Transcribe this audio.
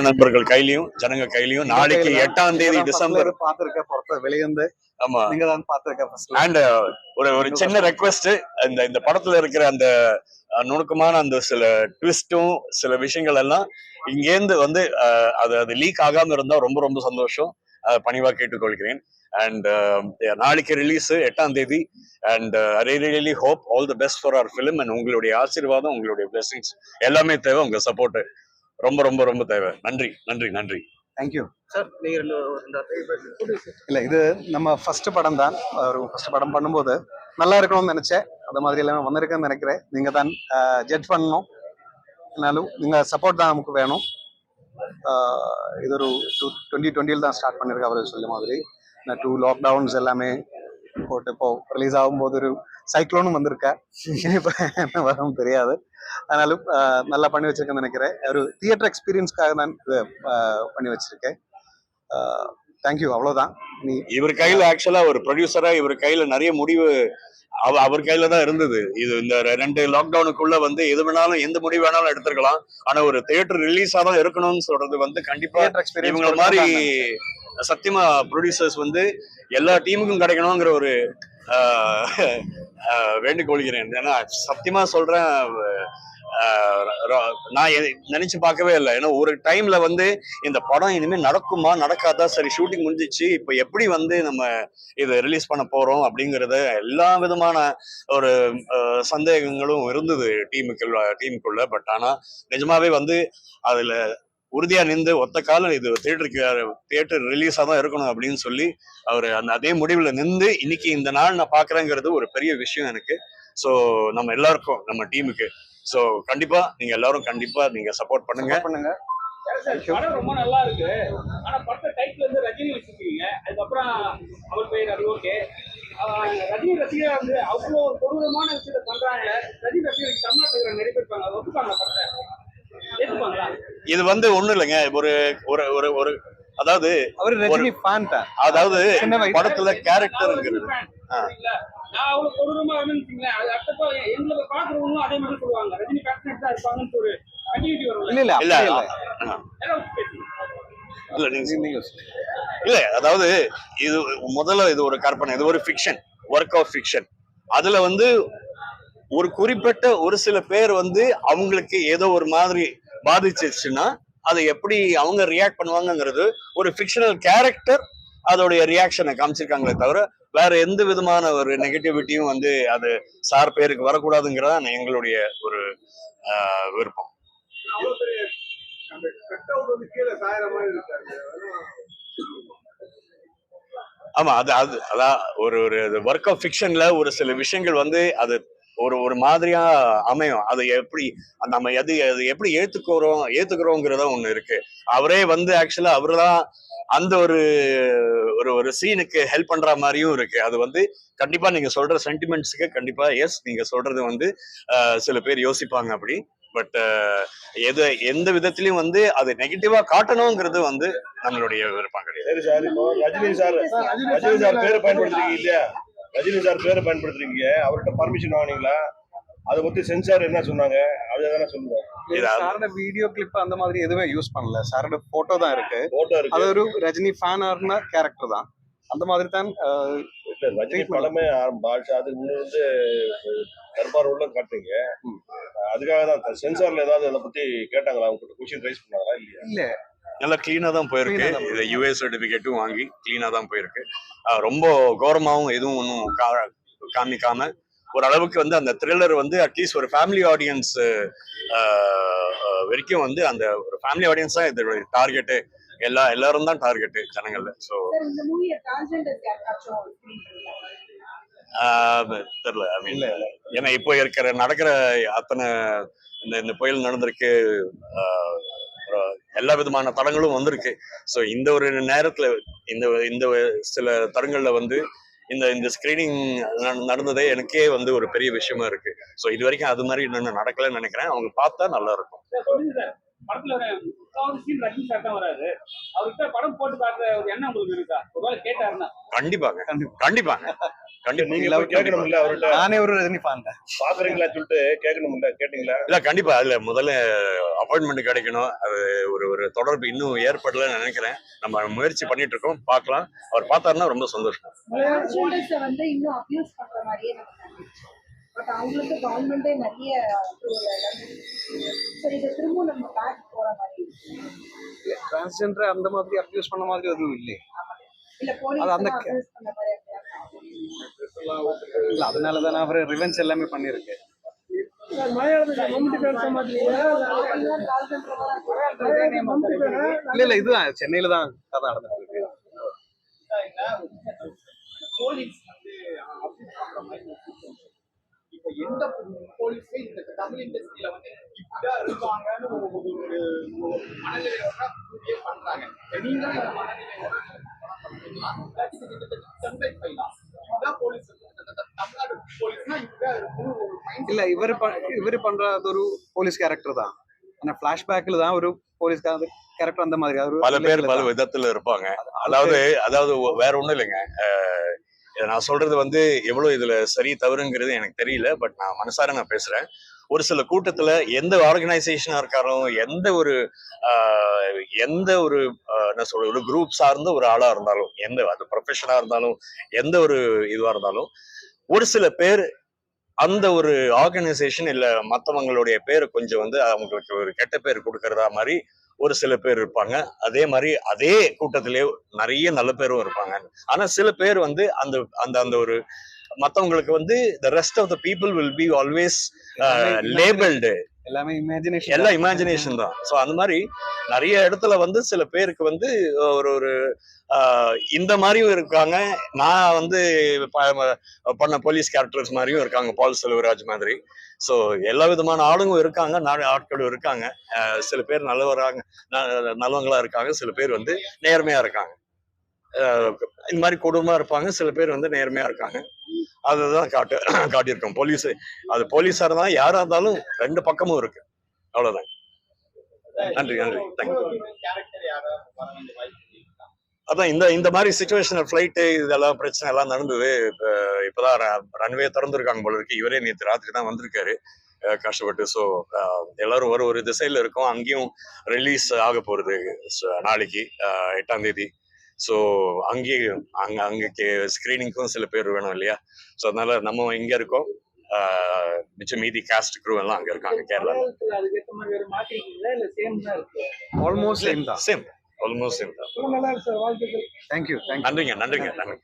நண்பர்கள் கையிலயும் ஜனங்க கையிலயும் நாளைக்கு எட்டாம் தேதி டிசம்பர் பாத்திருக்க பொறுத்த வெளியந்து ஆமா. நீங்க தான் பாத்திருக்க ஃபர்ஸ்ட் அண்ட் ஒரு ஒரு சின்ன ரெக்வெஸ்ட் இந்த இந்த படத்துல இருக்கிற அந்த நுணுக்கமான அந்த சில ட்விஸ்டும் சில விஷயங்கள் எல்லாம் இங்கேருந்து வந்து அது அது லீக் ஆகாம இருந்தா ரொம்ப ரொம்ப சந்தோஷம். பணிவா கேட்டுக்கொள்கிறேன். அண்ட் நாளைக்கு ரிலீஸ் எட்டாம் தேதி. And I really hope all the best for our film and உங்களுடைய ஆசீர்வாதம் உங்களுடைய பிளெஸிங்ஸ் எல்லாமே தேவை உங்க சப்போர்ட் ரொம்ப ரொம்ப ரொம்ப தேவை. நன்றி நன்றி நன்றி. தேங்க்யூ சார் நீங்கள் இல்லை இது நம்ம ஃபர்ஸ்ட் படம் தான். ஒரு ஃபர்ஸ்ட் படம் பண்ணும்போது நல்லா இருக்கணும்னு நினச்சேன். அந்த மாதிரி எல்லாமே வந்திருக்கேன்னு நினைக்கிறேன். நீங்கள் தான் ஜட்ஜ் பண்ணணும். என்னாலும் நீங்கள் சப்போர்ட் தான் நமக்கு வேணும். இது ஒரு டூ டுவெண்ட்டி டுவெண்ட்டியில் தான் ஸ்டார்ட் பண்ணியிருக்கேன் அவர் சொல்ல மாதிரி. டூ லாக்டவுன்ஸ் எல்லாமே போட்டு இப்போ ரிலீஸ் ஆகும்போது ஒரு சைக்ளோனும் வந்திருக்கா. இப்போ என்ன வரும் தெரியாது. ஆனாலும் நல்லா பண்ணி வச்சிருக்கேன்னு நினைக்கிறேன். ஒரு தியேட்டர் எக்ஸ்பீரியன்ஸ்க்காக நான் இது பண்ணி வச்சிருக்கேன். தேங்க்யூ அவ்வளோதான் நீ இவர் கையில ஆக்சுவலா ஒரு ப்ரொடியூசரா இவர் கையில நிறைய முடிவு அவ- அவர் கையில தான் இருந்தது. இது இந்த ரெண்டு லாக்டவுனுக்குள்ள வந்து எது வேணாலும் எந்த முடிவு வேணாலும் எடுத்துக்கலாம் ஆனா ஒரு தியேட்டர் ரிலீஸா தான் இருக்கணும்னு சொல்றது வந்து கண்டிப்பா இவங்கள மாதிரி சத்தியமா ப்ரொடியூசர்ஸ் வந்து எல்லா டீமுக்கும் கிடைக்கணுங்கிற ஒரு வேண்டுகொள்கிறேன். ஏன்னா சத்தியமா சொல்றேன் நான் எ- நினைச்சு பார்க்கவே இல்லை. ஏன்னா ஒரு டைம்ல வந்து இந்த படம் இனிமேல் நடக்குமா நடக்காதா சரி ஷூட்டிங் முடிஞ்சிச்சு இப்போ எப்படி வந்து நம்ம இதை ரிலீஸ் பண்ண போறோம் அப்படிங்கிறத எல்லா விதமான ஒரு சந்தேகங்களும் இருந்தது டீமுக்குள்ள டீமுக்குள்ள பட் ஆனால் நிஜமாவே வந்து அதுல உறுதியா நின்று ஒத்த காலம் இது தியேட்டருக்கு தியேட்டர் ரிலீஸா தான் இருக்கணும் அப்படின்னு சொல்லி அவர் அந்த அதே முடிவுல நின்று இன்னைக்கு இந்த நாள் நான் பாக்குறேங்கிறது ஒரு பெரிய விஷயம் எனக்கு. ஸோ நம்ம எல்லாருக்கும் நம்ம டீமுக்கு. ஸோ கண்டிப்பா நீங்க எல்லாரும் கண்டிப்பா நீங்க சப்போர்ட் பண்ணுங்க. பண்ணுங்க. படம் ரொம்ப நல்லா இருக்கு. ஆனா படத்தை டைட்டில் வந்து ரஜினி வச்சிருக்கீங்க. அதுக்கப்புறம் அவர் பெயர் அது ஓகே. ரஜினி ரசிகர் வந்து அவ்வளோ ஒரு கொடூரமான விஷயத்த பண்றாங்க. ரஜினி ரசிகர் தமிழ்நாட்டில் நிறைய பேர் இருப்பாங்க. ஒத்துப்பாங்க படத்தை? இது வந்து ஒண்ணும் இல்லைங்க. ஒரு ஒரு ஒரு ஒரு அதாவது அவர் ரஜினி ஃபேன் அதாவது படத்துல கேரக்டருங்கிறது இல்ல. இல்ல இல்ல நீங்க இல்ல அதாவது இது முதல்ல இது ஒரு கற்பனை. இது ஒரு ஃபிக்ஷன் ஒர்க் ஆஃப் ஃபிக்ஷன் அதுல வந்து ஒரு குறிப்பிட்ட ஒரு சில பேர் வந்து அவங்களுக்கு ஏதோ ஒரு மாதிரி பாதிச்சிருச்சுன்னா அதை எப்படி அவங்க ரியாக்ட் பண்ணுவாங்கங்கிறது ஒரு ஃபிக்ஷனல் கேரக்டர் அதோடைய ரியாக்ஷனை காமிச்சிருக்காங்களே தவிர வேற எந்த விதமான ஒரு நெகட்டிவிட்டியும் வந்து அது சார் பேருக்கு வரக்கூடாதுங்கிறதா எங்களுடைய ஒரு ஆஹ், விருப்பம். பெரிய கீழே ஆமா அது அது அதான் ஒரு ஒரு ஒர்க் ஆஃப் ஃபிக்ஷன்ல ஒரு சில விஷயங்கள் வந்து அது ஒரு ஒரு மாதிரியா அமையும். அது எப்படி நம்ம எது அது எப்படி ஏத்துக்கிறோம் ஏத்துக்கிறோங்கிறத ஒண்ணு இருக்கு. அவரே வந்து ஆக்சுவலா அவர்தான் அந்த ஒரு ஒரு ஒரு சீனுக்கு ஹெல்ப் பண்ற மாதிரியும் இருக்கு. அது வந்து கண்டிப்பா நீங்க சொல்ற சென்டிமெண்ட்ஸுக்கு கண்டிப்பா எஸ் நீங்க சொல்றது வந்து ஆஹ், சில பேர் யோசிப்பாங்க அப்படி. பட் எது எந்த விதத்திலயும் வந்து அது நெகட்டிவா காட்டணுங்கிறது வந்து நம்மளுடைய விருப்பம் கிடையாது. சரி சார் இப்போ ரஜினி சார் ரஜினி சார் பேரை பயன்படுத்துறீங்க இல்லையா? ரஜினி சார் பேரை பயன்படுத்துறீங்க. அவர்கிட்ட பர்மிஷன் வாங்கினீங்களா? அதை பத்தி சென்சார் என்ன சொன்னாங்க? அதுதானே அது- சாரோட வீடியோ கிளிப் அந்த மாதிரி எதுவுமே யூஸ் பண்ணல. சாரோட போட்டோ தான் இருக்கு. போட்டோ அது இருக்கு ஒரு ரஜினி ஃபேனான கேரக்டர் தான். அந்த மாதிரி தான் ரஜினி படமே ஆரம்ப- பாஷா அதுக்கு முன்னாடி வந்து தர்பார் உள்ள காட்டுறீங்க. அதுக்காக தான் சென்சார்ல ஏதாவது அதை பத்தி கேட்டாங்களா? உங்ககிட்ட கொஸ்டின் ரைஸ் பண்ணாங்களா? இல்லையா? இல்ல. நல்லா கிளீனா தான் போயிருக்கு. இது யூஏ சர்டிபிகேட்டும் வாங்கி கிளீனா தான் போயிருக்கு. ரொம்ப கௌரவமாவும் எதுவும் ஒன்றும் காமிக்காம ஒரு அளவுக்கு வந்து அந்த த்ரில்லர் வந்து அட்லீஸ்ட் ஒரு ஃபேமிலி ஆடியன்ஸ் வரைக்கும் வந்து அந்த ஒரு ஃபேமிலி ஆடியன்ஸ் தான் இதோட டார்கெட்டு எல்லா எல்லாரும் தான் டார்கெட்டு ஜனங்கள்ல. ஸோ? தெரியல. ஏன்னா இப்போ இருக்கிற நடக்கிற அத்தனை இந்த இந்த புயல் நடந்திருக்கு. எல்லா விதமான தடங்களும் வந்திருக்கு. ஸோ இந்த ஒரு நேரத்துல இந்த இந்த சில தடங்கள்ல வந்து இந்த இந்த ஸ்கிரீனிங் நடந்ததே எனக்கே வந்து ஒரு பெரிய விஷயமா இருக்கு. ஸோ இது வரைக்கும் அது மாதிரி இன்னும் நடக்கலைன்னு நினைக்கிறேன். அவங்க பார்த்தா நல்லா இருக்கும். படத்துல ஒரு முக்காவது சீன் ரஜினி சார் தான் வராது. அவர்கிட்ட படம் போட்டு பார்க்குற ஒரு எண்ணம் உங்களுக்கு இருக்கா? ஒருவேளை கேட்டாருன்னா. கண்டிப்பாங்க. கண்டிப்பா. கண்டிப்பாங்க. கண்டிப்பா. நீங்க போய் கேட்கணும் இல்ல அவர்கிட்ட? நானே ஒரு ரஜினி ஃபேன் தான். பாக்குறீங்களா சொல்லிட்டு கேட்கணும் இல்ல கேட்டீங்களா? இல்ல கண்டிப்பா. அதுல முதல்ல அப்பாயின்மெண்ட் கிடைக்கணும். அது ஒரு ஒரு தொடர்பு இன்னும் ஏற்படலன்னு நினைக்கிறேன். நம்ம முயற்சி பண்ணிட்டு இருக்கோம். பார்க்கலாம். அவர் பார்த்தாருன்னா ரொம்ப சந்தோஷம். டிரான்ஸ்ஜெண்டர்ஸை வந்து இன்னும் அபியூஸ் பண்ற மாதிரியே நமக்கு பட் அவங்களுக்கு கவர்மெண்டே நிறைய சரி இதை திரும்ப நம்ம பேக் போற மாதிரி டிரான்ஸ்ஜெண்டர் அந்த மாதிரி அப்யூஸ் பண்ண மாதிரி எதுவும் இல்லை இல்ல அது அந்த இல்ல அதனால தான் அவர் ரிவெஞ்ச் எல்லாமே பண்ணிருக்கு இல்ல இல்ல இதுதான் சென்னையில தான் கதை நடந்துட்டு இருக்கு போலீஸ் வந்து அபியூஸ் பண்ற மாதிரி இப்போ எந்த போலீஸே இந்த தமிழ் இண்டஸ்ட்ரியில வந்து இப்படிதான் இருக்காங்கன்னு ஒரு ஒரு ஒரு மனநிலையோட முடிவே பண்றாங்க. நீங்களும் இந்த பண்ணலாம் இதுதான் போலீஸ் தமிழ்நாடு போலீஸ்னா இப்படிதான் இருக்கும்னு ஒரு மைண்ட் இல்ல இவர் இவர் பண்றது ஒரு போலீஸ் கேரக்டர் தான். ஆனா பிளாஷ்பேக்ல தான் ஒரு போலீஸ் கேரக்டர் அந்த மாதிரி. பல பேர் பல. விதத்துல இருப்பாங்க. அதாவது அதாவது வேற ஒண்ணும் இல்லைங்க. நான் சொல்றது வந்து எவ்வளவு இதுல சரி தவறுங்கிறது எனக்கு தெரியல பட் நான் மனசார நான் பேசுறேன். ஒரு சில கூட்டத்துல எந்த ஆர்கனைசேஷனா இருக்காரோ எந்த ஒரு எந்த ஒரு என்ன சொல்ற ஒரு குரூப் சார்ந்த ஒரு ஆளா இருந்தாலும் எந்த அது ப்ரொஃபஷனா இருந்தாலும் எந்த ஒரு இதுவா இருந்தாலும் ஒரு சில பேர் அந்த ஒரு ஆர்கனைசேஷன் இல்ல மத்தவங்களுடைய பேரை கொஞ்சம் வந்து அவங்களுக்கு ஒரு கெட்ட பேர் கொடுக்கறதா மாதிரி ஒரு சில பேர் இருப்பாங்க. அதே மாதிரி அதே கூட்டத்திலே நிறைய நல்ல பேரும் இருப்பாங்க. ஆனா சில பேர் வந்து அந்த அந்த அந்த ஒரு மத்தவங்களுக்கு வந்து the rest of the people will be always labelled எல்லாமே இமேஜினேஷன் எல்லாம் இமேஜினேஷன் தான். ஸோ அந்த மாதிரி நிறைய இடத்துல வந்து சில பேருக்கு வந்து ஒரு ஒரு இந்த மாதிரியும் இருக்காங்க. நான் வந்து பண்ண போலீஸ் கேரக்டர்ஸ் மாதிரியும் இருக்காங்க. பால் செல்வராஜ் மாதிரி. ஸோ எல்லா விதமான ஆளுங்க இருக்காங்க. நாலு ஆட்களும் இருக்காங்க. சில பேர் நல்லவராங்க நல்லவங்களா இருக்காங்க. சில பேர் வந்து நேர்மையா இருக்காங்க. இந்த மாதிரி கொடூரமா இருப்பாங்க. சில பேர் வந்து நேர்மையா இருக்காங்க. அதுதான் காட்டு காட்டியிருக்கோம். போலீஸ் அது போலீஸா இருந்தாலும் யாரா இருந்தாலும் ரெண்டு பக்கமும் இருக்கு. அவ்வளவுதான். நன்றி நன்றி. தேங்க்யூ அதான் இந்த இந்த மாதிரி சுச்சுவேஷன் ஃப்ளைட்டு இதெல்லாம் பிரச்சனை எல்லாம் நடந்தது. இப்போ இப்போதான் ரன்வே திறந்துருக்காங்க போல இருக்கு. இவரே நேற்று ராத்திரி தான் வந்திருக்காரு. கஷ்டப்பட்டு ஸோ எல்லாரும் ஒரு ஒரு திசையில இருக்கோம். அங்கேயும் ரிலீஸ் ஆக போறது நாளைக்கு எட்டாம் தேதி. ஸோ அங்கேயும் அங்க அங்கே ஸ்க்ரீனிங்க்கும் சில பேர் வேணும் இல்லையா? ஸோ அதனால நம்ம இங்க இருக்கோம். மிச்சம் மீதி காஸ்ட் க்ரூ எல்லாம் அங்க இருக்காங்க கேரளா ஆல்மோஸ்ட் சேம் தான் சேம் ஆல்மோஸ்ட் சேம் தான். ரொம்ப நல்லா இருக்கு சார் வாழ்த்துக்கள். தேங்க்யூ தேங்க்யூ நன்றிங்க நன்றிங்க நன்றி